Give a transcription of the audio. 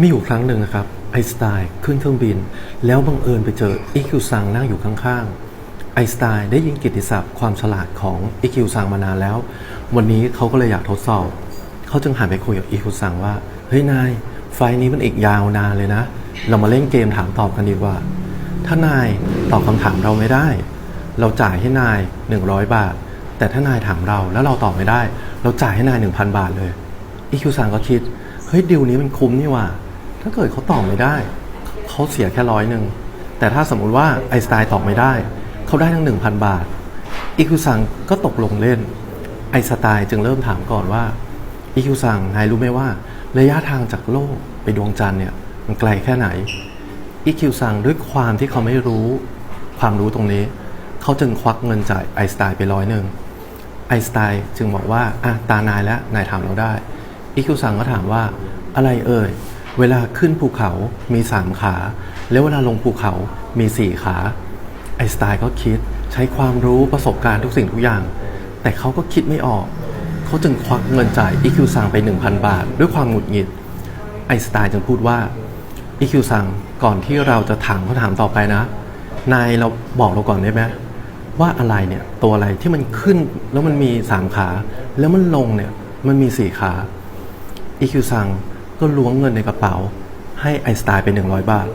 มีอยู่ครั้งหนึ่งนะครับไอน์สไตน์ขึ้นเครื่องบิน แล้วบังเอิญไปเจออีคิวซังนั่งอยู่ข้างๆไอน์สไตน์ได้ยินกิตติศัพท์ความฉลาดของอีคิวซังมานานแล้ว วันนี้เขาก็เลยอยากทดสอบเขาจึงหันไปคุยกับอีคิวซังว่าเฮ้ยนายไฟนี้มันอีกยาวนานเลยนะ เรามาเล่นเกมถามตอบกันดีกว่า ถ้านายตอบคำถามเราไม่ได้ เราจ่ายให้นาย 100 บาท แต่ถ้านายถามเราแล้วเราตอบไม่ได้ เราจ่ายให้นาย 1,000 บาทเลยอีคิวซังก็คิดเฮ้ยดิวนี้มันคุ้มนี่ว่า ถ้าเกิดเขาตอบไม่ได้ เขาเสียแค่ร้อยหนึ่ง แต่ถ้าสมมุติว่าไอสไตน์ตอบไม่ได้ เขาได้ทั้ง 1,000 บาท อีคิวซังก็ตกลงเล่น ไอสไตน์จึงเริ่มถามก่อนว่าอีคิวซังนายรู้ไหมว่า ระยะทางจากโลกไปดวงจันทร์เนี่ยมันไกลแค่ไหนอีคิวซังด้วยความที่เขาไม่รู้ความรู้ตรงนี้ เขาจึงควักเงินจ่ายไอสไตน์ไปร้อยหนึ่งไอสไตน์จึงบอกว่าอะตานายแล้วนายถามเราได้อีคิวซังก็ถามว่าอะไรเอ่ย เวลาขึ้นภูเขามีสามขา แล้วเวลาลงภูเขามีสี่ขา ไอสไตน์ก็คิดใช้ความรู้ประสบการณ์ทุกสิ่งทุกอย่าง แต่เขาก็คิดไม่ออก เขาจึงควักเงินจ่ายอีคิวซังไป 1,000 บาท ด้วยความหงุดหงิด ไอสไตน์จึงพูดว่าอีคิวซังก่อนที่เราจะถามคำถามต่อไปนะ นายเราบอกเราก่อนได้ไหมว่าอะไรเนี่ยตัวอะไรที่มันขึ้นแล้วมันมีสามขา แล้วมันลงเนี่ยมันมีสี่ขาอีคิวซัง ก็ล้วงเงินในกระเป๋า ให้ไอน์สไตน์ไป100 บาท